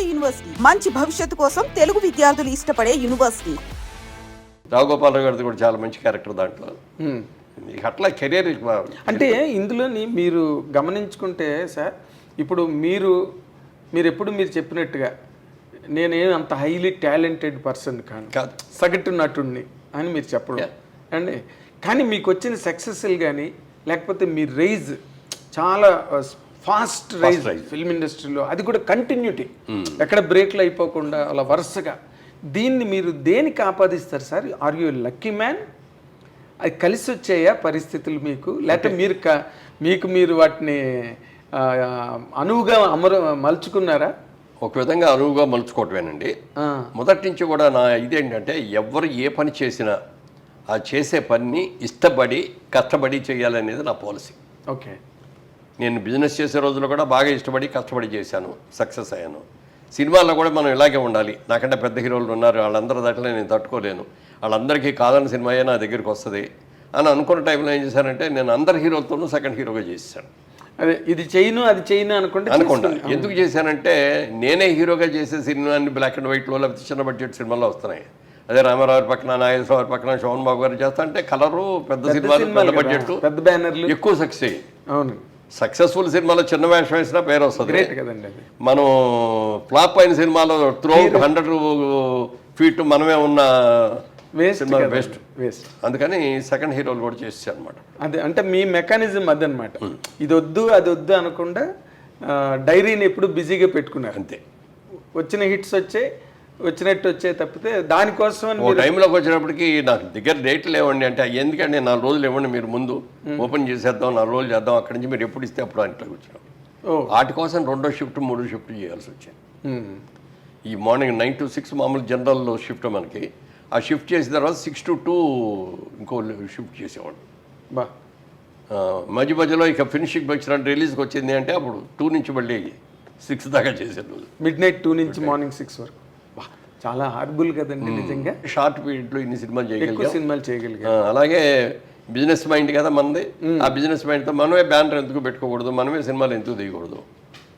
నాడు యూనివర్సిటీ. మంచి భవిష్యత్తు కోసం తెలుగు విద్యార్థులు ఇష్టపడే యూనివర్సిటీ. రావుగోపాలరావు గారిది కూడా చాలా మంచి క్యారెక్టర్ దాంట్లో. అట్లా కెరీర్ అంటే ఇందులోని మీరు గమనించుకుంటే సార్ ఇప్పుడు మీరు మీరు ఎప్పుడు మీరు చెప్పినట్టుగా నేనేం అంత హైలీ టాలెంటెడ్ పర్సన్ కాను. కాదు. సగటు నటుడిని అని మీరు చెప్పడం. అండి? కానీ మీకు వచ్చిన సక్సెస్ఫుల్ కానీ లేకపోతే మీ రైజ్ చాలా ఫాస్ట్ రైజ్ ఫిల్మ్ ఇండస్ట్రీలో అది కూడా కంటిన్యూటీ. ఎక్కడ బ్రేక్లు అయిపోకుండా అలా వరుసగా. దీన్ని మీరు దేనికి ఆపాదిస్తారు sir? Are you lucky man అది కలిసి వచ్చాయా పరిస్థితులు మీకు? లేకపోతే మీరు క- మీకు మీరు వాటిని అనువుగా అమరు మలుచుకున్నారా? ఒక విధంగా అనువుగా మలుచుకోవటమేనండి. మొదటి నుంచి కూడా నా ఇదేంటంటే ఎవరు ఏ పని చేసినా ఆ చేసే పని ఇష్టపడి కష్టపడి చేయాలనేది నా పాలసీ. ఓకే. నేను బిజినెస్ చేసే రోజుల్లో కూడా బాగా ఇష్టపడి కష్టపడి చేశాను. సక్సెస్ అయ్యాను. సినిమాల్లో కూడా మనం ఇలాగే ఉండాలి. నాకంటే పెద్ద హీరోలు ఉన్నారు. వాళ్ళందరూ దాంట్లో నేను తట్టుకోలేను. వాళ్ళందరికీ కాదని సినిమాయే నా దగ్గరికి వస్తుంది అని అనుకున్న టైంలో ఏం చేశానంటే నేను అందరి హీరోలతోనూ సెకండ్ హీరోగా చేశాను అదే ఇది చేయను అది చేయను అనుకుంటే అనుకోండి ఎందుకు చేశానంటే నేనే హీరోగా చేసే సినిమాని బ్లాక్ అండ్ వైట్లో లేకపోతే చిన్న బడ్జెట్ సినిమాల్లో వస్తున్నాయి. అదే రామారావు పక్కన నాగేశ్వర పక్కన శోభన్ బాబు గారు చేస్తా అంటే కలరు పెద్ద సినిమాలు పెద్ద బడ్జెట్ పెద్ద బ్యానర్లు ఎక్కువ సక్సెస్ అవును. సక్సెస్ఫుల్ సినిమాలో చిన్న వేషం వేసినా పేరు వస్తుంది. కదండి మనం ఫ్లాప్ అయిన సినిమాలో త్రూ హండ్రెడ్ ఫీట్ మనమే ఉన్న వేస్ట్ బెస్ట్ వేస్ట్ అందుకని సెకండ్ హీరోలు కూడా చేసాను అనమాట అదే అంటే మీ మెకానిజం అదనమాట ఇది వద్దు అది వద్దు అనకుండా డైరీని ఎప్పుడు బిజీగా పెట్టుకున్నారు. అంతే. వచ్చిన హిట్స్ వచ్చే వచ్చినట్టు వచ్చే తప్పితే దానికోసం ఓ టైంలోకి వచ్చినప్పటికి నాకు దగ్గర డేట్ లేవండి అంటే ఎందుకంటే నాలుగు రోజులు ఇవ్వండి మీరు ముందు ఓపెన్ చేసేద్దాం నాలుగు రోజులు చేద్దాం అక్కడి నుంచి మీరు ఎప్పుడు ఇస్తే అప్పుడు ఇంట్లోకి వచ్చినాం వాటి కోసం రెండో షిఫ్ట్ మూడో షిఫ్ట్ చేయాల్సి వచ్చింది. ఈ మార్నింగ్ నైన్ టు సిక్స్ మామూలు జనరల్లో షిఫ్ట్ మనకి. ఆ షిఫ్ట్ చేసిన తర్వాత సిక్స్ టు టూ ఇంకో షిఫ్ట్ చేసేవాడు. బా. మధ్య మధ్యలో ఇక ఫినిషింగ్ వచ్చిన రిలీజ్కి వచ్చింది అంటే అప్పుడు టూ నుంచి మళ్ళీ సిక్స్ దాకా చేసే రోజు. మిడ్ నైట్ టూ నుంచి మార్నింగ్ సిక్స్ వరకు. చాలా హార్బుల్ కదండి నిజంగా. షార్ట్ పీరియడ్లో ఇన్ని సినిమాలు చేయగలిగాం. సినిమాలు చేయగలిగారు ఆ, అలాగే బిజినెస్ మైండ్ కదా మనది. ఆ బిజినెస్ మైండ్తో మనమే బ్యానర్ ఎందుకు పెట్టుకోకూడదు? మనమే సినిమాలు ఎందుకు తీయకూడదు?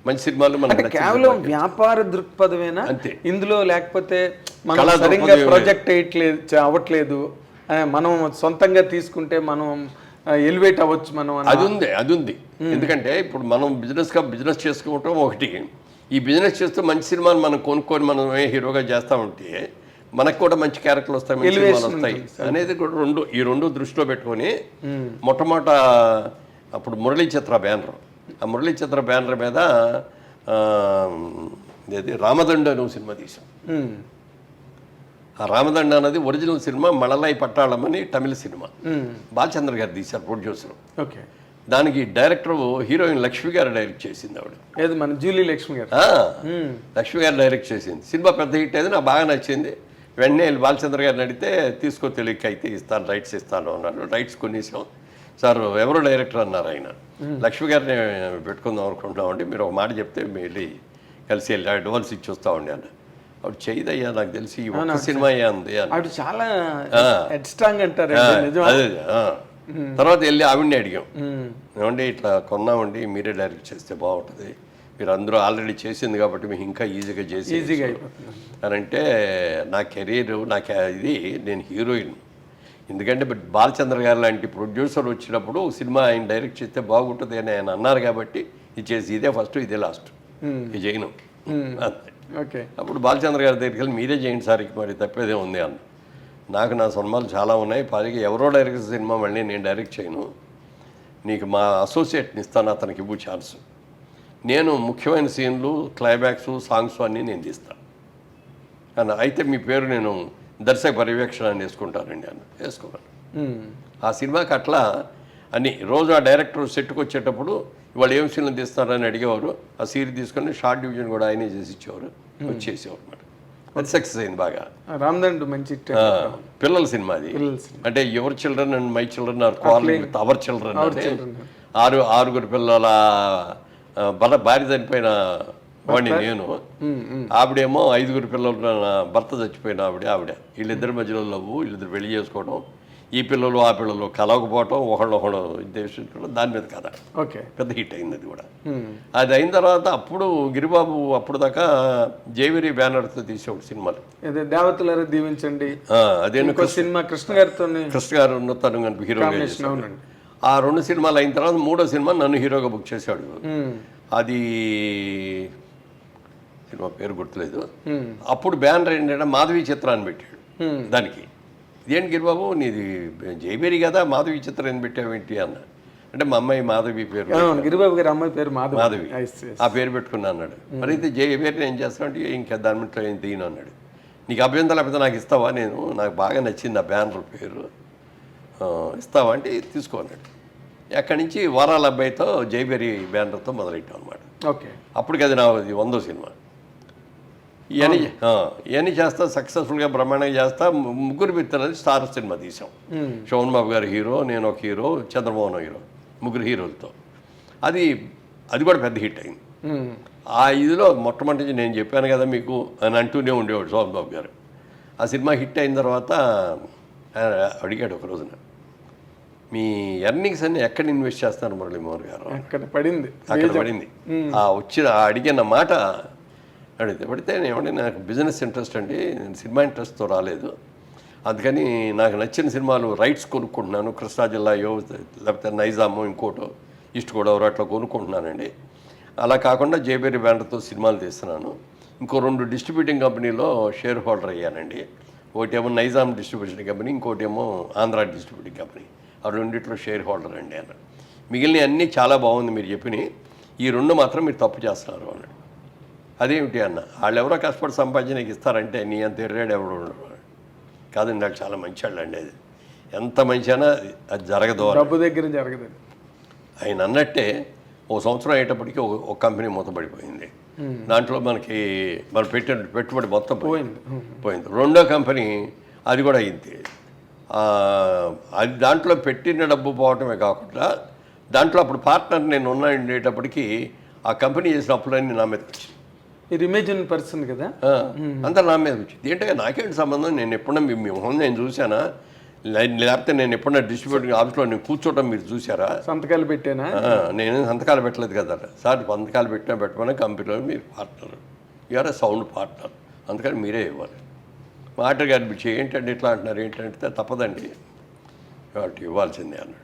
మంచి సినిమాలు మనకి నచ్చిన కేవలం వ్యాపార దృక్పథమేనా? అంతే. ఇందులో లేకపోతే మనం సరిగ్గా ప్రొజెక్ట్ అయ్యట్లేదు అవ్వట్లేదు. మనం సొంతంగా తీసుకుంటే మనం ఎలివేట్ అవ్వచ్చు మనం అది ఉంది అది ఉంది. ఎందుకంటే ఇప్పుడు మనం బిజినెస్గా బిజినెస్ చేసుకోవటం ఒకటి. ఈ బిజినెస్ చేస్తూ మంచి సినిమాలు మనం కొనుక్కొని మనం ఏ హీరోగా చేస్తా ఉంటే మనకు కూడా మంచి క్యారెక్టర్లు వస్తాయి మంచి సినిమాలు వస్తాయి అనేది కూడా రెండు ఈ రెండు దృష్టిలో పెట్టుకొని మొట్టమొదట అప్పుడు మురళీ చిత్ర బ్యానర్ ఆ మురళీ చిత్ర బ్యానర్ మీద ఏది రామదండు అనే సినిమా తీసాం. ఆ రామదండ అనేది ఒరిజినల్ సినిమా మళలై పట్టాళం అని తమిళ సినిమా. బాలచంద్ర గారు తీశారు ప్రొడ్యూసర్ ఓకే. దానికి director heroine Lakshmi garu direct చేసింది ఆవిడ. ఏది మన జూలీ లక్ష్మి గారు? లక్ష్మి గారు డైరెక్ట్ చేసింది. సినిమా పెద్ద హిట్ అయితే నాకు బాగా నచ్చింది. వెంటనే బాలచంద్ర గారిని అడిగితే తీసుకో తెలియక అయితే ఇస్తాను రైట్స్ ఇస్తాను అన్నాడు. రైట్స్ కొనేసాం. సార్ ఎవరు డైరెక్టర్? అన్నారు ఆయన. లక్ష్మి గారిని పెట్టుకుందాం అనుకుంటున్నామండి మీరు ఒక మాట చెప్తే వెళ్ళి కలిసి వెళ్ళి అడ్వాన్స్ ఇచ్చి వస్తామండి అన్న ఆవిడ చేయదయ్యా నాకు తెలిసి సినిమా ఏ ఉంది చాలా అంటారు అదే. తర్వాత వెళ్ళి ఆవిడని అడిగాం. ఏమండి ఇట్లా కొన్నామండి మీరే డైరెక్ట్ చేస్తే బాగుంటుంది. మీరు అందరూ ఆల్రెడీ చేసింది కాబట్టి మీకు ఇంకా ఈజీగా చేసి ఈజీగా అని అంటే నా కెరీర్ నా ఇది నేను హీరోయిన్. ఎందుకంటే బట్ బాలచంద్ర గారు లాంటి ప్రొడ్యూసర్ వచ్చినప్పుడు సినిమా ఆయన డైరెక్ట్ చేస్తే బాగుంటుంది అని ఆయన అన్నారు కాబట్టి ఇది చేసి ఇదే ఫస్ట్ ఇదే లాస్ట్. ఇది చేయను. ఓకే అప్పుడు బాలచంద్ర గారి దగ్గరికి వెళ్ళి మీరే చేయండి సార్ మరి తప్పేదే ఉంది అన్న. నాకు నా సినిమాలు చాలా ఉన్నాయి. పైగా ఎవరో డైరెక్ట్ సినిమా మళ్ళీ నేను డైరెక్ట్ చేయను. నీకు మా అసోసియేట్ని ఇస్తాను అతనికి ఇవ్వు ఛాన్స్. నేను ముఖ్యమైన సీన్లు క్లైమాక్స్ సాంగ్స్ అన్నీ నేను తీస్తాను అన్న అయితే మీ పేరు నేను దర్శక పర్యవేక్షణ అని వేసుకుంటానండి అన్న వేసుకోవాలి. ఆ సినిమాకి అట్లా అని రోజు ఆ డైరెక్టర్ సెట్కి వచ్చేటప్పుడు వాళ్ళు ఏం సీన్లు తీస్తున్నారని అడిగేవారు. ఆ సీరీ తీసుకొని షార్ట్ డివిజన్ కూడా ఆయనే చేసి ఇచ్చేవారు. వచ్చేసేవారు అది సక్సెస్ అయింది బాగా. రామ్దండు మంచి పిల్లల సినిమా అది. అంటే your children and my children are quality with our children అంటే ఆరు ఆరుగురు పిల్లల బల భార్య చనిపోయిన వాడిని నేను. ఆవిడేమో ఐదుగురు పిల్లలు భర్త చచ్చిపోయిన ఆవిడ ఆవిడ. వీళ్ళిద్దరి మధ్యలో లవ్వు వీళ్ళిద్దరు పెళ్ళి చేసుకోవడం. ఈ పిల్లలు ఆ పిల్లలు కలవకపోవటం ఒకళ్ళు ఒకళ్ళు ఉద్దేశించడం దాని మీద కథ ఓకే పెద్ద హిట్ అయింది అది కూడా. అది అయిన తర్వాత అప్పుడు గిరిబాబు అప్పుడు దాకా జేవిరి బ్యానర్తో తీసేవాడు సినిమాలు అదే దేవతలారా దీవించండి ఇంకో సినిమా కృష్ణ గారితో కృష్ణ గారు ఉన్న తను. అవునండి ఆ రెండు సినిమాలు అయిన తర్వాత మూడో సినిమా నన్ను హీరోగా బుక్ చేశాడు. అది సినిమా పేరు గుర్తులేదు. అప్పుడు బ్యానర్ ఏంటంటే మాధవి చిత్రాన్ని పెట్టాడు. దానికి ఇదేంటి గిరిబాబు? నీది జైబేరి కదా మాధవి చిత్రం అని పెట్టావేంటి అన్న. అంటే మా అమ్మాయి మాధవి పేరు గిరిబాబు గారి అమ్మాయి పేరు మాధవి. ఆ పేరు పెట్టుకున్నా అన్నాడు. మరి అయితే జయబేరి ఏం చేస్తానంటే ఇంకా దాని మీద ఏం తీయను అన్నాడు. నీకు అభ్యంతరం లేకపోతే నాకు ఇస్తావా? నేను నాకు బాగా నచ్చింది ఆ బ్యానర్ పేరు. ఇస్తావా? అంటే తీసుకో అన్నాడు. అక్కడి నుంచి వారాల అబ్బాయితో జయబేరి బ్యానర్తో మొదలెట్టాం అనమాట ఓకే అప్పటికి అది నా వందో సినిమా. ఇవన్నీ ఇవన్నీ చేస్తా సక్సెస్ఫుల్గా బ్రహ్మాండంగా చేస్తా ముగ్గురు మిత్రులని స్టార్ సినిమా తీసాం శోభన్ బాబు గారు హీరో నేను ఒక హీరో చంద్రమోహన్ హీరో ముగ్గురు హీరోలతో. అది అది కూడా పెద్ద హిట్ అయింది. ఆ ఇదిలో మొట్టమొదటి నేను చెప్పాను కదా మీకు అని అంటూనే ఉండేవాడు శోభన్ బాబు గారు. ఆ సినిమా హిట్ అయిన తర్వాత అడిగాడు ఒక రోజున మీ ఎర్నింగ్స్ అన్ని ఎక్కడ ఇన్వెస్ట్ చేస్తున్నారు మురళీమోహన్ గారు? అక్కడ పడింది? అక్కడ పడింది. ఆ వచ్చిన ఆ అడిగిన మాట అడిగితే పడితే ఏమంటే నాకు బిజినెస్ ఇంట్రెస్ట్ అండి నేను సినిమా ఇంట్రెస్ట్తో రాలేదు. అందుకని నాకు నచ్చిన సినిమాలు రైట్స్ కొనుక్కుంటున్నాను. కృష్ణా జిల్లా యో లేకపోతే నైజాము ఇంకోటో ఈస్ట్ గోదావరి అట్లా కొనుక్కుంటున్నానండి. అలా కాకుండా జేబేరి బ్యానర్తో సినిమాలు తీస్తున్నాను. ఇంకో రెండు డిస్ట్రిబ్యూటింగ్ కంపెనీలో షేర్ హోల్డర్ అయ్యానండి. ఒకటేమో నైజాం డిస్ట్రిబ్యూషన్ కంపెనీ ఇంకోటేమో ఆంధ్ర డిస్ట్రిబ్యూటింగ్ కంపెనీ ఆ రెండిట్లో షేర్ హోల్డర్ అండి అన్నాడు మిగిలిన అన్నీ చాలా బాగుంది మీరు చెప్పిన ఈ రెండు మాత్రం మీరు తప్పు చేస్తున్నారు అన్నాడు. అదేమిటి అన్న? వాళ్ళు ఎవరో కష్టపడి సంపాదించడానికి ఇస్తారంటే నీ అంత ఎర్రాడు ఎవడు కాదండి నాకు చాలా మంచి వాళ్ళు అండి అది. ఎంత మంచి అయినా అది జరగదు. డబ్బు దగ్గర జరగదండి ఆయన అన్నట్టే ఓ సంవత్సరం అయ్యేటప్పటికి ఒక కంపెనీ మూతపడిపోయింది. దాంట్లో మనకి మనం పెట్టిన పెట్టుబడి మొత్తం పోయింది. పోయింది. రెండో కంపెనీ అది కూడా అయింది. అది దాంట్లో పెట్టిన డబ్బు పోవటమే కాకుండా దాంట్లో అప్పుడు పార్ట్నర్ నేను ఉన్నా ఉండేటప్పటికి ఆ కంపెనీ చేసిన అప్పులన్నీ నా వచ్చాయి మీరు ఇమేజిన్ పర్సన్ కదా? అంతా నా మీద వచ్చింది ఏంటంటే నాకేంటి సంబంధం? నేను ఎప్పుడన్నా మీ మీ మొహం నేను చూసానా లే- లేకపోతే నేను ఎప్పుడన్నా డిస్ట్రిబ్యూటింగ్ ఆఫీస్లో నేను కూర్చోవడం మీరు చూసారా సంతకాలు పెట్టానా? నేను సంతకాలు పెట్టలేదు కదా. సార్ సంతకాలు పెట్టినా పెట్టమని కంపెనీలో మీరు partner you are a sound partner అందుకని మీరే ఇవ్వాలి. మాటర్ గారు పిలిచి ఏంటంటే ఇట్లా అంటున్నారు? ఏంటంటే తప్పదండి. వాటి ఇవ్వాల్సిందే అన్నాడు.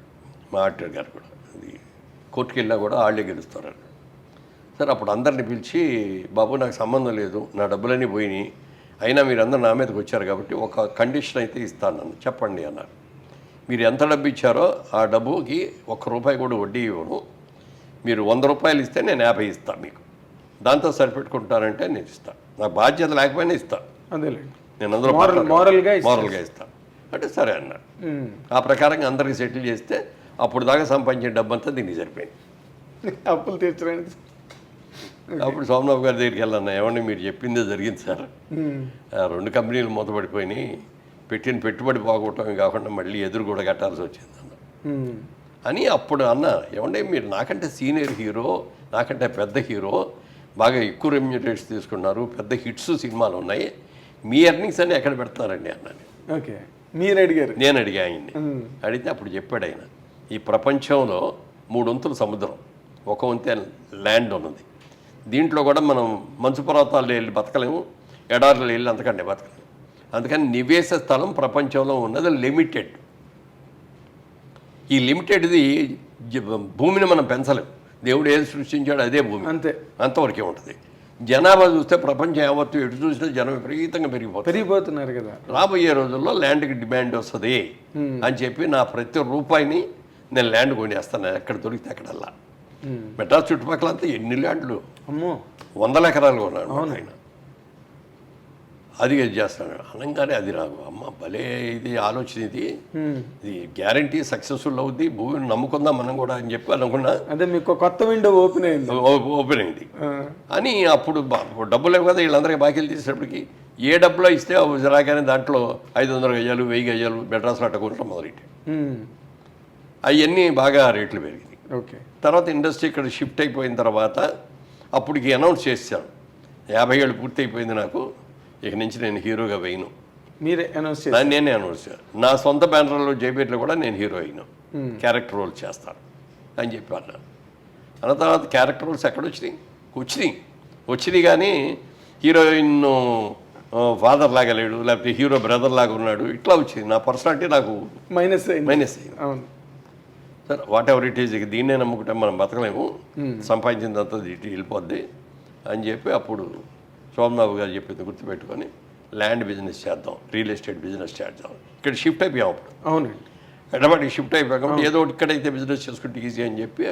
మాటర్ గారు కూడా. అది కోర్టుకి వెళ్ళినా కూడా వాళ్ళే గెలుస్తారు సరే అప్పుడు అందరిని పిలిచి బాబు నాకు సంబంధం లేదు నా డబ్బులన్నీ పోయినాయి. అయినా మీరు అందరు నా మీదకి వచ్చారు కాబట్టి ఒక కండిషన్ అయితే ఇస్తాను అన్న చెప్పండి అన్నారు. మీరు ఎంత డబ్బు ఇచ్చారో ఆ డబ్బుకి ఒక్క రూపాయి కూడా వడ్డీ ఇవ్వను. మీరు వంద రూపాయలు ఇస్తే నేను యాభై ఇస్తాను మీకు. దాంతో సరిపెట్టుకుంటారంటే నేను ఇస్తాను నా బాధ్యత లేకపోయినా ఇస్తాను నేను అందరూ. మోరల్గా ఇస్తాను అంటే సరే అన్నాడు ఆ ప్రకారంగా అందరికి సెటిల్ చేస్తే అప్పుడు దాకా సంపాదించిన డబ్బంతా దీనికి సరిపోయింది. అప్పులు తీర్చడానికి అప్పుడు సోమనాథ్ గారి దగ్గరికి వెళ్ళాను ఏమండి మీరు చెప్పిందే జరిగింది సార్. ఆ రెండు కంపెనీలు మూతపడిపోయినాయి పెట్టిన పెట్టుబడి పోగొట్టడమే కాకుండా మళ్ళీ ఎదురు కూడా కట్టాల్సి వచ్చింది అన్న. మ్మ్. అని అప్పుడు అన్న ఏమంటే మీరు నాకంటే సీనియర్ హీరో నాకంటే పెద్ద హీరో బాగా ఎక్కువ రెమ్యూటేట్స్ తీసుకున్నారు పెద్ద హిట్స్ సినిమాలు ఉన్నాయి మీ ఎర్నింగ్స్ అన్ని ఎక్కడ పెడతారండి అన్నాను ఓకే మీరు అడిగారు. నేను అడిగా ఆయన్ని. అడిగితే అప్పుడు చెప్పాడు ఆయన ఈ ప్రపంచంలో మూడు వంతుల సముద్రం ఒక వంతే ల్యాండ్ ఉన్నది. దీంట్లో కూడా మనం మంచు పర్వతాల్లో వెళ్ళి బతకలేము ఎడార్లు వెళ్ళి అంతకంటే బతకలేము. అందుకని నివేశ స్థలం ప్రపంచంలో ఉన్నది లిమిటెడ్. ఈ లిమిటెడ్ది భూమిని మనం పెంచలేము. దేవుడు ఏది సృష్టించాడు అదే భూమి. అంతే. అంతవరకే ఉంటుంది. జనాభా చూస్తే ప్రపంచం యావత్తు ఎటు చూసినా జనం విపరీతంగా పెరిగిపోతుంది. పెరిగిపోతున్నారు కదా. రాబోయే రోజుల్లో ల్యాండ్కి డిమాండ్ వస్తుంది. అని చెప్పి నా ప్రతి రూపాయిని నేను ల్యాండ్ కొనేస్తాను ఎక్కడ దొరికితే అక్కడల్లా. మెడ్రాస్ చుట్టుపక్కల అంతా ఎన్ని ల్యాండ్లు? అమ్మో. వందల ఎకరాలు కొన్నాడు ఆయన. అది చేస్తాను అనగానే అది నాకు అమ్మ భలే ఇది ఆలోచన ఇది. ఇది గ్యారంటీ సక్సెస్ఫుల్ అవుద్ది. భూమిని నమ్ముకుందాం మనం కూడా అని చెప్పి అనుకున్నా. అదే మీకు కొత్త విండో ఓపెన్ అయింది. ఓపెన్ అయింది. అని అప్పుడు డబ్బులు లేవు కదా వీళ్ళందరికీ బాకీలు తీసేటప్పటికి ఏ డబ్బులో ఇస్తే రాగానే దాంట్లో ఐదు వందల గజాలు వెయ్యి గజాలు మెడ్రాస్లో అట్ట కొనడం మొదలెట్టి. అవన్నీ బాగా రేట్లు పెరిగినాయి ఓకే. తర్వాత ఇండస్ట్రీ ఇక్కడ షిఫ్ట్ అయిపోయిన తర్వాత అప్పటికి అనౌన్స్ చేశాను యాభై ఏళ్ళు పూర్తి అయిపోయింది నాకు. ఇక నుంచి నేను హీరోగా వేయను. మీరే అనౌన్స్ చేసి నా నేనే అనౌన్స్ చేశాను. నా సొంత బ్యానర్లో జైపేట్లో కూడా నేను హీరోయిన్ క్యారెక్టర్ రోల్ చేస్తాను అని చెప్పి అన్నాను అన్న తర్వాత క్యారెక్టర్ రోల్స్ ఎక్కడ వచ్చినాయి. వచ్చినాయి వచ్చినాయి కానీ హీరోయిన్ ఫాదర్ లాగా లేడు లేకపోతే హీరో బ్రదర్ లాగా ఉన్నాడు. ఇట్లా వచ్చింది. నా పర్సనాలిటీ నాకు మైనస్ అయింది. మైనస్ అయింది. అవును. Sir whatever it is ఇక దీన్నే నమ్ముకుంటే మనం బతకలేము. సంపాదించిందంతా ఇటు వెళ్ళిపోద్ది అని చెప్పి అప్పుడు సోమబాబు గారు చెప్పింది గుర్తుపెట్టుకొని ల్యాండ్ బిజినెస్ చేద్దాం రియల్ ఎస్టేట్ బిజినెస్ చేద్దాం. ఇక్కడ షిఫ్ట్ అయిపోయాం అప్పుడు. అవునండి. హైదరాబాద్కి షిఫ్ట్ అయిపోయాం కాబట్టి ఏదో ఇక్కడైతే బిజినెస్ చేసుకుంటే ఈజీ అని చెప్పి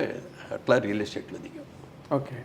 అట్లా రియల్ ఎస్టేట్లో దిగాం. ఓకే.